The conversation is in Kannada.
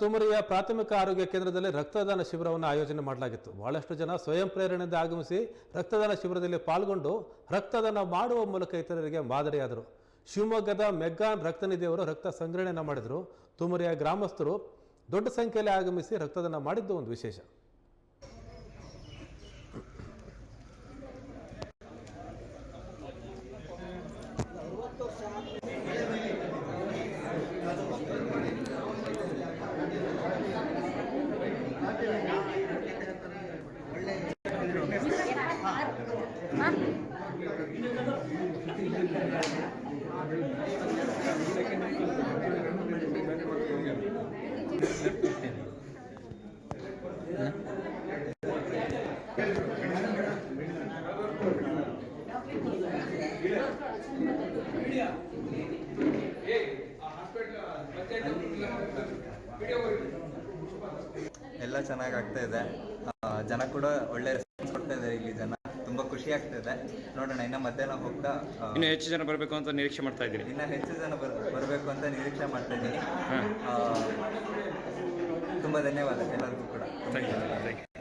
ತುಮರಿಯ ಪ್ರಾಥಮಿಕ ಆರೋಗ್ಯ ಕೇಂದ್ರದಲ್ಲಿ ರಕ್ತದಾನ ಶಿಬಿರವನ್ನು ಆಯೋಜನೆ ಮಾಡಲಾಗಿತ್ತು. ಬಹಳಷ್ಟು ಜನ ಸ್ವಯಂ ಪ್ರೇರಣೆಯಿಂದ ಆಗಮಿಸಿ ರಕ್ತದಾನ ಶಿಬಿರದಲ್ಲಿ ಪಾಲ್ಗೊಂಡು ರಕ್ತದಾನ ಮಾಡುವ ಮೂಲಕ ಇತರರಿಗೆ ಮಾದರಿಯಾದರು. ಶಿವಮೊಗ್ಗದ ಮೆಗ್ಗಾನ್ ರಕ್ತನಿಧಿಯವರು ರಕ್ತ ಸಂಗ್ರಹಣೆಯನ್ನು ಮಾಡಿದರು. ತುಮರಿಯ ಗ್ರಾಮಸ್ಥರು ದೊಡ್ಡ ಸಂಖ್ಯೆಯಲ್ಲಿ ಆಗಮಿಸಿ ರಕ್ತದಾನ ಮಾಡಿದ್ದು ಒಂದು ವಿಶೇಷ. ಎಲ್ಲ ಚೆನ್ನಾಗಿ ಆಗ್ತಾ ಇದೆ. ಜನ ಕೂಡ ಒಳ್ಳೆ ರೆಸ್ಪಾನ್ಸ್ ಕೊಡ್ತಾ ಇದ್ದಾರೆ ಇಲ್ಲಿ ಜನ. ತುಂಬಾ ಖುಷಿ ಆಗ್ತಿದೆ. ನೋಡೋಣ ಇನ್ನ ಮಧ್ಯಾಹ್ನ ಹೋಗ್ತಾ ಇನ್ನು ಹೆಚ್ಚು ಜನ ಬರಬೇಕು ಅಂತ ನಿರೀಕ್ಷೆ ಮಾಡ್ತಾ ಇದ್ದೀನಿ ಇನ್ನ ಹೆಚ್ಚು ಜನ ಬರ್ ಬರಬೇಕು ಅಂತ ನಿರೀಕ್ಷೆ ಮಾಡ್ತಾ ಇದ್ದೀನಿ. ತುಂಬಾ ಧನ್ಯವಾದ ಎಲ್ಲರಿಗೂ ಕೂಡ. Thank you